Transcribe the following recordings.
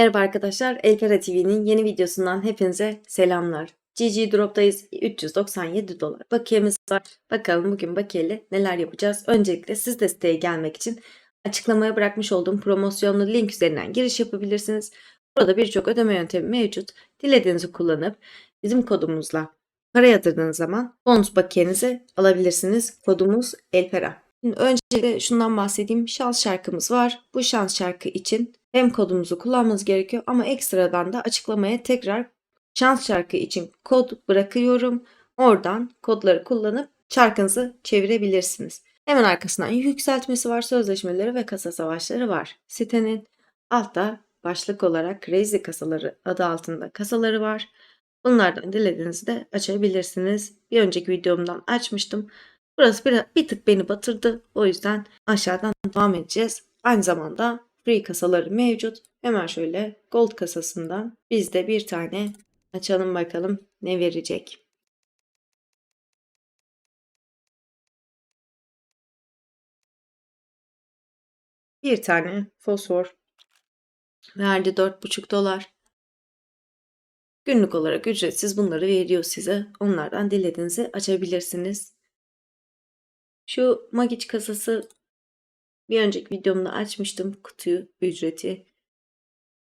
Merhaba arkadaşlar, Elpera TV'nin yeni videosundan hepinize selamlar. GG Drop'tayız. 397 dolar. Bakiyemiz var. Bakalım bugün bakiyeli neler yapacağız. Öncelikle siz de siteye gelmek için açıklamaya bırakmış olduğum promosyonlu link üzerinden giriş yapabilirsiniz. Burada birçok ödeme yöntemi mevcut. Dilediğinizi kullanıp bizim kodumuzla para yatırdığınız zaman bonus bakiyenizi alabilirsiniz. Kodumuz Elpera. Şimdi öncelikle şundan bahsedeyim. Şans şarkımız var. Bu şans şarkı için hem kodumuzu kullanmanız gerekiyor ama ekstradan da açıklamaya tekrar şans şarkı için kod bırakıyorum. Oradan kodları kullanıp şarkınızı çevirebilirsiniz. Hemen arkasından yükseltmesi var, sözleşmeleri ve kasa savaşları var. Sitenin altta başlık olarak Crazy kasaları adı altında kasaları var. Bunlardan dilediğinizi de açabilirsiniz. Bir önceki videomdan açmıştım. Burası bir, bir tık beni batırdı. O yüzden aşağıdan devam edeceğiz. Aynı zamanda free kasaları mevcut. Hemen şöyle gold kasasından biz de bir tane açalım bakalım ne verecek. Bir tane fosfor verdi 4,5 dolar. Günlük olarak ücretsiz bunları veriyor size. Onlardan dilediğinizi açabilirsiniz. Şu Magic kasası bir önceki videomda açmıştım kutuyu ücreti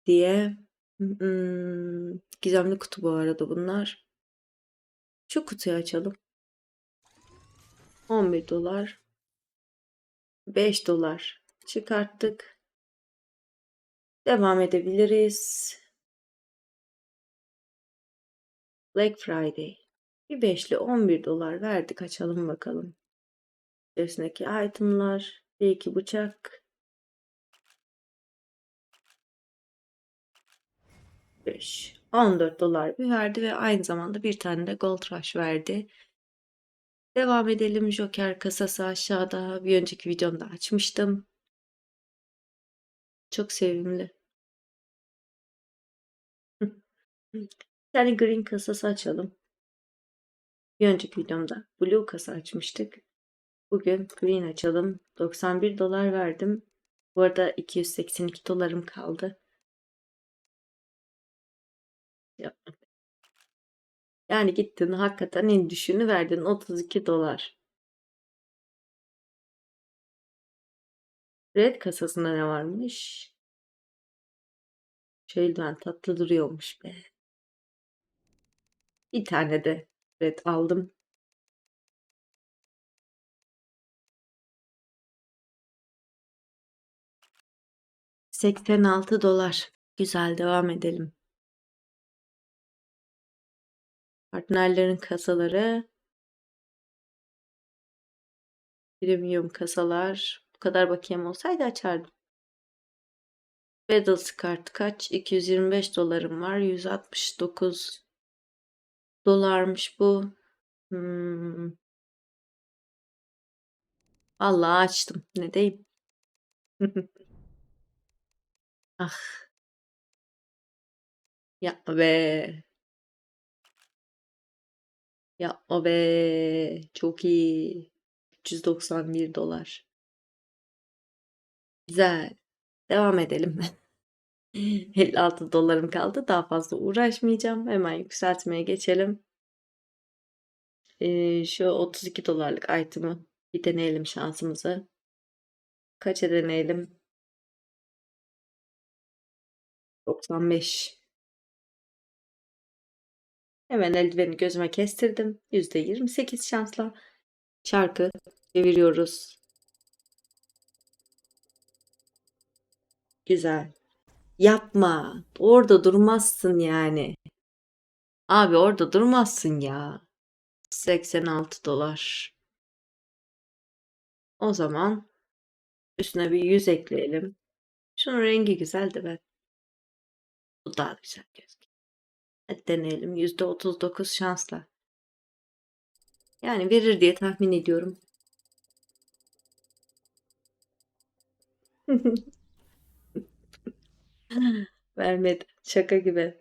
diye. Hmm, gizemli kutu bu arada bunlar. Şu kutuyu açalım. 11 dolar. 5 dolar çıkarttık. Devam edebiliriz. Black Friday. Bir beşli 11 dolar verdik. Açalım bakalım. İçerisindeki itemlar. Bir iki bıçak. 5. 14 dolar bir verdi ve aynı zamanda bir tane de Gold Rush verdi. Devam edelim. Joker kasası aşağıda. Bir önceki videomda açmıştım. Çok sevimli. Bir tane green kasası açalım. Bir önceki videomda blue kasa açmıştık. Bugün green açalım. 91 dolar verdim. Bu arada 282 dolarım kaldı. Yani gittin hakikaten en düşüğünü verdin 32 dolar. Red kasasında ne varmış? Şöyle tatlı duruyormuş be. Bir tane de red aldım. Seksen altı dolar. Güzel devam edelim. Partnerlerin kasaları. Premium kasalar. Bu kadar bakayım olsaydı açardım. Battles kart kaç? 225 dolarım var. 169 dolarmış bu. Hmm. Allah açtım. Ne diyeyim? ah. Yapma be. Yapma be. Çok iyi. 391 dolar. Güzel. Devam edelim. 56 dolarım kaldı. Daha fazla uğraşmayacağım. Hemen yükseltmeye geçelim. Ee, şu 32 dolarlık item'ı bir deneyelim şansımızı. Kaça deneyelim? 95. Hemen eldiveni gözüme kestirdim. %28 şansla şarkı çeviriyoruz. Güzel. Yapma. Orada durmazsın yani. Abi orada durmazsın ya. 86 dolar. O zaman üstüne bir 100 ekleyelim. Şunun rengi güzel de ben. Bu daha güzel gözüküyor. Hadi deneyelim. %39 şansla. Yani verir diye tahmin ediyorum. Vermedi. Şaka gibi.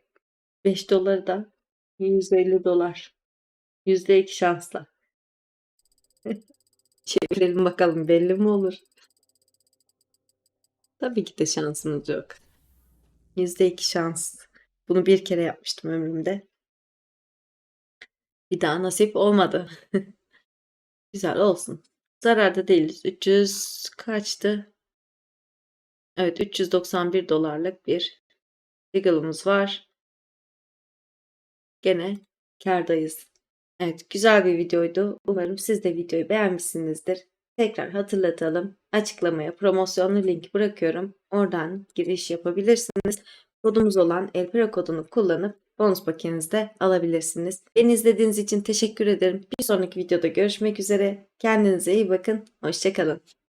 5 doları da 150 dolar. %2 şansla. Çevirelim bakalım belli mi olur? Tabii ki de şansınız yok. %2 şans. Bunu bir kere yapmıştım ömrümde. Bir daha nasip olmadı. Güzel olsun. Zararda değiliz. 300 kaçtı? Evet 391 dolarlık bir Regal'ımız var. Gene kârdayız. Evet güzel bir videoydu. Umarım siz de videoyu beğenmişsinizdir. Tekrar hatırlatalım. Açıklamaya promosyonlu link bırakıyorum. Oradan giriş yapabilirsiniz. Kodumuz olan Elpera kodunu kullanıp bonus paketinizi de alabilirsiniz. Beni izlediğiniz için teşekkür ederim. Bir sonraki videoda görüşmek üzere. Kendinize iyi bakın. Hoşçakalın.